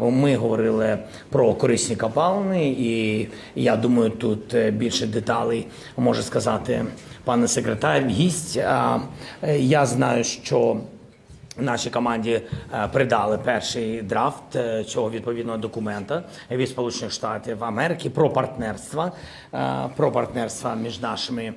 Ми говорили про корисні копалини, і я думаю, тут е, більше деталей може сказати пане секретар, гість. Е, Я знаю, що нашій команді е, придали перший драфт е, цього відповідного документа від Сполучених Штатів Америки про партнерство, е, про партнерство між нашими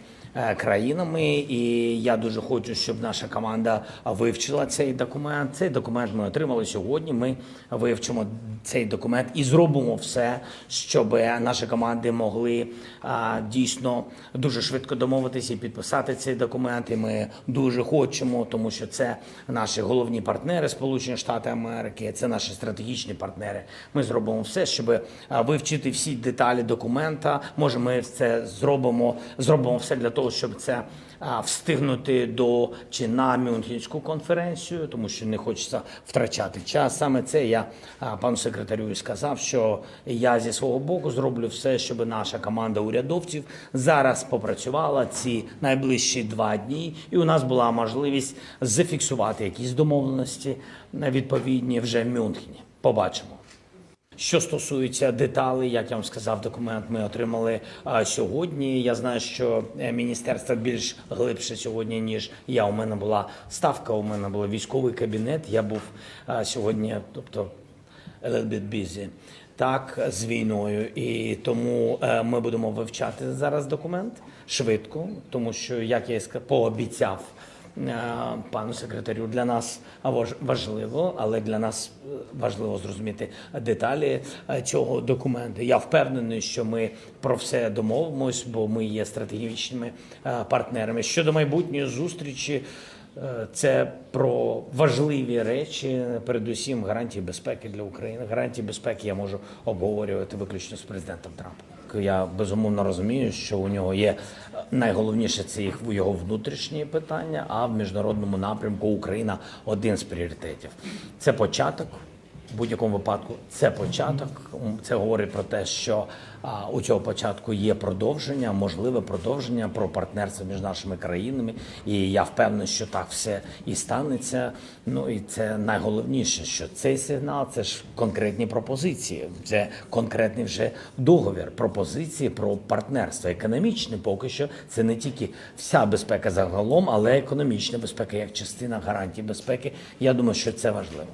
країнами. І я дуже хочу, щоб наша команда вивчила цей документ. Цей документ ми отримали сьогодні. Ми вивчимо цей документ і зробимо все, щоб наші команди могли дійсно дуже швидко домовитися і підписати цей документ. І ми дуже хочемо, тому що це наші головні партнери, Сполучені Штати Америки, це наші стратегічні партнери. Ми зробимо все, щоб вивчити всі деталі документа. Може, ми це зробимо, зробимо все для того, щоб це встигнути до чи на Мюнхенську конференцію, тому що не хочеться втрачати час. Саме це я пану секретарю і сказав, що я зі свого боку зроблю все, щоб наша команда урядовців зараз попрацювала ці найближчі два дні, і у нас була можливість зафіксувати якісь домовленості е, відповідні вже в Мюнхені. Побачимо. Що стосується деталей, як я вам сказав, документ ми отримали сьогодні. Я знаю, що е, міністерство більш глибше сьогодні, ніж я. У мене була ставка, у мене був військовий кабінет. Я був сьогодні, тобто a little bit busy, так, з війною. І тому е, ми будемо вивчати зараз документ швидко, тому що, як я пообіцяв пану секретарю, для нас важ- важливо, але для нас е, важливо зрозуміти деталі е, цього документу. Я впевнений, що ми про все домовимось, бо ми є стратегічними е, партнерами. Щодо майбутньої зустрічі. Е, Це про важливі речі, передусім гарантії безпеки для України. Гарантії безпеки я можу обговорювати виключно з президентом Трампом. Я безумовно розумію, що у нього є е, найголовніше це їх його внутрішні питання. А в міжнародному напрямку Україна один з пріоритетів. Це початок. В будь-якому випадку це початок. Це говорить про те, що а, у цього початку є продовження, можливе продовження про партнерство між нашими країнами. І я впевнений, що так все і станеться. Ну і це найголовніше, що цей сигнал це ж конкретні пропозиції, це конкретний вже договір, пропозиції про партнерство. Економічне поки що це не тільки вся безпека загалом, але економічна безпека як частина гарантій безпеки. Я думаю, що це важливо.